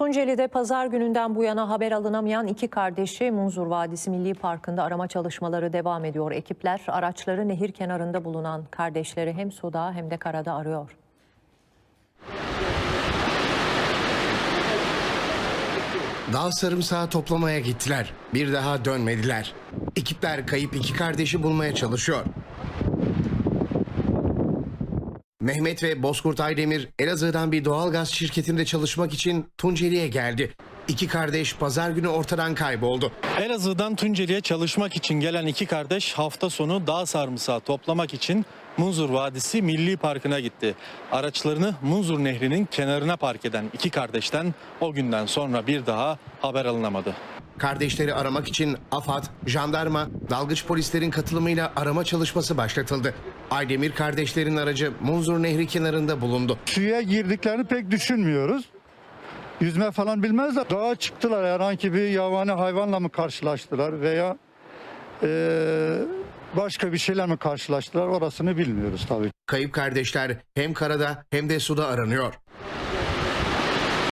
Tunceli'de pazar gününden bu yana haber alınamayan iki kardeşi Munzur Vadisi Milli Parkı'nda arama çalışmaları devam ediyor. Ekipler araçları nehir kenarında bulunan kardeşleri hem suda hem de karada arıyor. Dağ sarımsağı toplamaya gittiler. Bir daha dönmediler. Ekipler kayıp iki kardeşi bulmaya çalışıyor. Mehmet ve Bozkurt Aydemir Elazığ'dan bir doğalgaz şirketinde çalışmak için Tunceli'ye geldi. İki kardeş pazar günü ortadan kayboldu. Elazığ'dan Tunceli'ye çalışmak için gelen iki kardeş hafta sonu dağ sarımsağı toplamak için Munzur Vadisi Milli Parkı'na gitti. Araçlarını Munzur Nehri'nin kenarına park eden iki kardeşten o günden sonra bir daha haber alınamadı. Kardeşleri aramak için AFAD, jandarma, dalgıç polislerin katılımıyla arama çalışması başlatıldı. Aydemir kardeşlerin aracı Munzur Nehri kenarında bulundu. Suya girdiklerini pek düşünmüyoruz. Yüzme falan bilmezler. Dağa çıktılar herhangi bir yabani hayvanla mı karşılaştılar veya eee, başka bir şeyler mi karşılaştılar orasını bilmiyoruz tabii. Kayıp kardeşler hem karada hem de suda aranıyor.